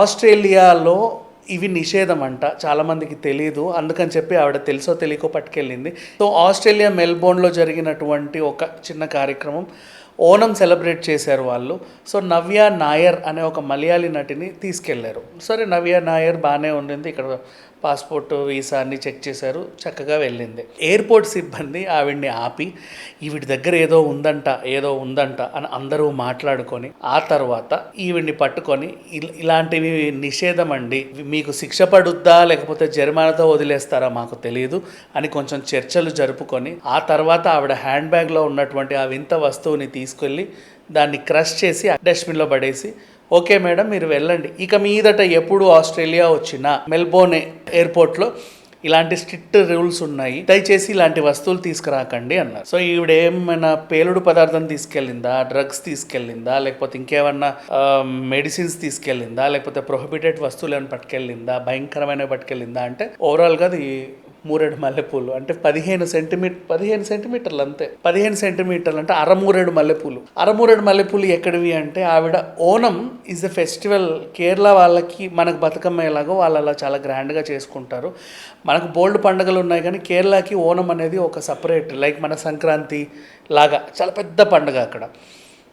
ఆస్ట్రేలియాలో ఇవి నిషేధం అంట చాలామందికి తెలియదు అందుకని చెప్పి ఆవిడ తెలుసో తెలియకో పట్టుకెళ్ళింది. సో ఆస్ట్రేలియా మెల్బోర్న్లో జరిగినటువంటి ఒక చిన్న కార్యక్రమం ఓనం సెలబ్రేట్ చేశారు వాళ్ళు. సో నవ్య నాయర్ అనే ఒక మలయాళీ నటిని తీసుకెళ్ళారు. సరే నవ్య నాయర్ బాగానే ఉండింది. ఇక్కడ పాస్పోర్ట్ వీసా అన్ని చెక్ చేశారు. చక్కగా వెళ్ళింది. ఎయిర్పోర్ట్ సిబ్బంది ఆవిడ్ని ఆపి ఈవిడ దగ్గర ఏదో ఉందంట ఏదో ఉందంట అని అందరూ మాట్లాడుకొని ఆ తర్వాత ఈవిడ్ని పట్టుకొని ఇల్- ఇలాంటివి నిషేధం అండి. మీకు శిక్ష పడుద్దా లేకపోతే జరిమానాతో వదిలేస్తారా మాకు తెలియదు అని కొంచెం చర్చలు జరుపుకొని ఆ తర్వాత ఆవిడ హ్యాండ్ బ్యాగ్లో ఉన్నటువంటి ఆ వింత వస్తువుని తీసుకెళ్ళి దాన్ని క్రష్ చేసి డస్ట్బిన్లో పడేసి ఓకే మేడం మీరు వెళ్ళండి. ఇక మీదట ఎప్పుడు ఆస్ట్రేలియా వచ్చినా మెల్బోర్న్ ఎయిర్పోర్ట్లో ఇలాంటి స్ట్రిక్ట్ రూల్స్ ఉన్నాయి. దయచేసి ఇలాంటి వస్తువులు తీసుకురాకండి అన్నారు. సో ఈవిడ ఏమైనా పేలుడు పదార్థం తీసుకెళ్ళిందా డ్రగ్స్ తీసుకెళ్ళిందా లేకపోతే ఇంకేమన్నా మెడిసిన్స్ తీసుకెళ్ళిందా లేకపోతే ప్రొహిబిటెడ్ వస్తువులు ఏమైనా పట్టుకెళ్ళిందా భయంకరమైన పట్టుకెళ్ళిందా అంటే ఓవరాల్గా అది మూరేడు మల్లెపూలు. అంటే పదిహేను సెంటీమీటర్ పదిహేను సెంటీమీటర్లు అంతే. పదిహేను సెంటీమీటర్లు అంటే అరమూరేడు మల్లెపూలు. అరమూరేడు మల్లెపూలు ఎక్కడివి అంటే ఆవిడ Onam is the festival Kerala వాళ్ళకి మనకు బతుకమ్మ ఎలాగో వాళ్ళు అలా చాలా గ్రాండ్గా చేసుకుంటారు. మనకు బోల్డ్ పండుగలు ఉన్నాయి కానీ కేరళకి ఓనం అనేది ఒక సపరేట్ లైక్ మన సంక్రాంతి లాగా. చాలా పెద్ద పండుగ అక్కడ.